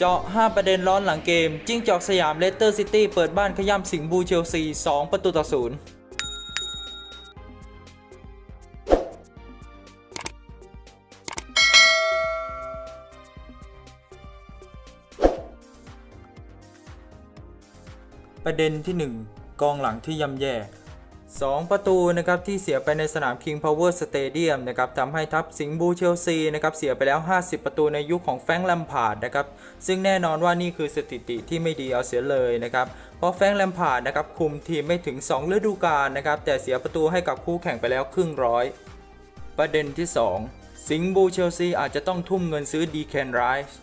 เจาะ 5 ประเด็นร้อนหลังเกม จิ้งจอกสยามเลสเตอร์ซิตี้เปิดบ้านขย้ำสิงห์บูเชลซี 2 ประตูต่อศูนย์ประเด็นที่ 1 กองหลังที่ย่ำแย่ 2 ประตูนะครับที่เสียไปในสนาม King Power Stadium นะครับทำให้ทัพสิงห์บูเชลซีนะครับเสียไปแล้ว 50 ประตูในยุคของแฟงแลมพาร์ดนะครับซึ่งแน่นอนว่านี่คือสถิติที่ไม่ดีเอาเสียเลยนะครับเพราะแฟงแลมพาร์ดนะครับคุมทีมไม่ถึง 2 ฤดูกาลนะครับแต่เสียประตูให้กับคู่แข่งไปแล้วครึ่งร้อย ประเด็นที่ 2 สิงห์บูเชลซีอาจจะต้องทุ่มเงินซื้อดีแคนไรส์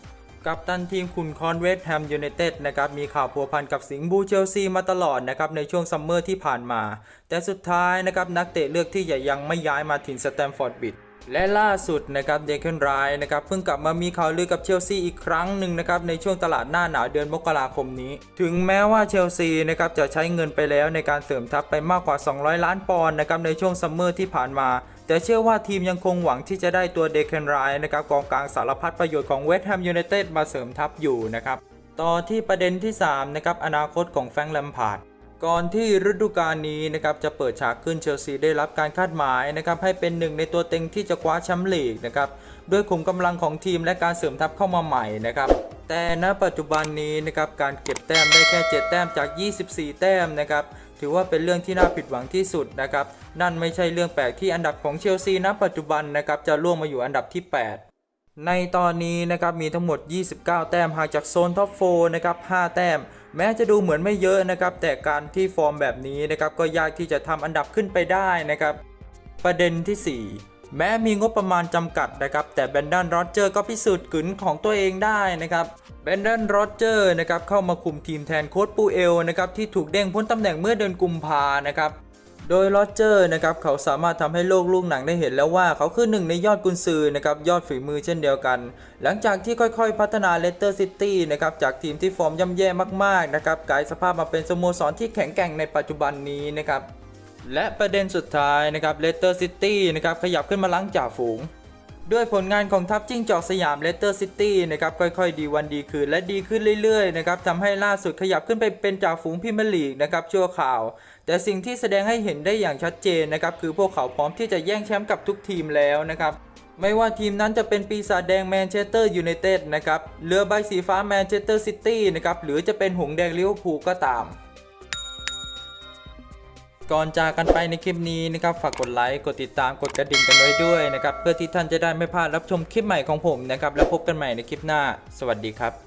กับตันทีมคุณคอนเวสแฮมยูไนเต็ดนะครับมีข่าวผัวพันกับสิงห์บูเชลซีมาตลอดนะครับในช่วงซัมเมอร์ที่ผ่านมา แต่สุดท้ายนะครับนักเตะเลือกที่จะยังไม่ย้ายมาถิ่นสแตมฟอร์ดบิด และล่าสุดนะครับเดคอนไรนะครับเพิ่งกลับมามีข่าวลือกับเชลซีอีกครั้งหนึ่งนะครับในช่วงตลาดหน้าหนาวเดือนมกราคมนี้ ถึงแม้ว่าเชลซีนะครับจะใช้เงินไปแล้วในการเสริมทัพไปมากกว่า 200 ล้านปอนด์นะครับในช่วงซัมเมอร์ที่ผ่านมา แต่เชื่อว่าทีมยังคงหวังที่จะได้ตัวเดคอนไรนะครับกองกลางสารพัดประโยชน์ของเวสต์แฮมยูไนเต็ดมาเสริมทัพอยู่นะครับต่อที่ประเด็นที่3นะครับอนาคตของแฟรงค์แลมพาร์ด ก่อนที่ฤดูกาลนี้นะครับจะเปิดฉากขึ้นเชลซีได้รับการคาดหมายนะครับให้เป็นหนึ่งในตัวเต็งที่จะคว้าแชมป์ลีกนะครับด้วยขุมกำลังของทีมและการเสริมทัพเข้ามาใหม่นะครับแต่ณปัจจุบันนี้นะครับการเก็บแต้มได้แค่ 7 แต้มจาก 24 แต้มนะครับถือว่าเป็นเรื่องที่น่าผิดหวังที่สุดนะครับนั่นไม่ใช่เรื่องแปลกที่อันดับของเชลซีณปัจจุบันนะครับจะล่วงมาอยู่อันดับที่ 8ในตอนนี้นะครับมีทั้งหมด 29 แต้มห่างจากโซนท็อป4นะครับ 5 แต้ม แม้จะดูเหมือนไม่เยอะนะครับ แต่การที่ฟอร์มแบบนี้นะครับก็ยากที่จะทำอันดับขึ้นไปได้นะครับ ประเด็นที่ 4 แม้มีงบประมาณจำกัดนะครับ แต่แบนดันโรเจอร์ก็พิสูจน์กึนของตัวเองได้นะครับแบนดันโรเจอร์นะครับเข้ามาคุมทีมแทนโค้ชปูเอลนะครับที่ถูกเด้งพ้นตำแหน่งเมื่อเดือนกุมภานะครับ โดยโรเจอร์นะครับเขาสามารถทำให้โลกลูกหนังได้เห็นแล้วว่าเขาคือหนึ่งในยอดกุนซือนะครับยอดฝีมือเช่นเดียวกัน หลังจากที่ค่อยๆ พัฒนาเลสเตอร์ซิตี้นะครับจากทีมที่ฟอร์มย่ำแย่มากๆนะครับกลายสภาพมาเป็นสโมสรที่แข็งแกร่งในปัจจุบันนี้นะครับและประเด็นสุดท้ายนะครับเลสเตอร์ซิตี้นะครับขยับขึ้นมาล้างจ่าฝูง ด้วยผลงานของทัพจิ้งจอกสยามเลสเตอร์ซิตี้นะครับค่อยๆ ดีวันดีคืนและดีขึ้นเรื่อยๆนะครับทำให้ล่าสุดขยับขึ้นไปเป็นจ่าฝูงพรีเมียร์ลีกนะครับชั่วข่าว แต่สิ่งที่แสดงให้เห็นได้อย่างชัดเจนนะครับคือพวกเขาพร้อมที่จะแย่งแชมป์กับทุกทีมแล้วนะครับไม่ว่าทีมนั้นจะเป็นปีศาจแดงแมนเชสเตอร์ยูไนเต็ดนะครับเรือใบสีฟ้าแมนเชสเตอร์ซิตี้นะครับหรือจะเป็นหงส์แดงลิเวอร์พูลก็ตาม ก่อนจากกันไปในคลิปนี้นะครับฝากกดไลค์กดติดตามกดกระดิ่งกันไว้ด้วยนะครับเพื่อที่ท่านจะได้ไม่พลาดรับชมคลิปใหม่ของผมนะครับแล้วพบกันใหม่ในคลิปหน้า สวัสดีครับ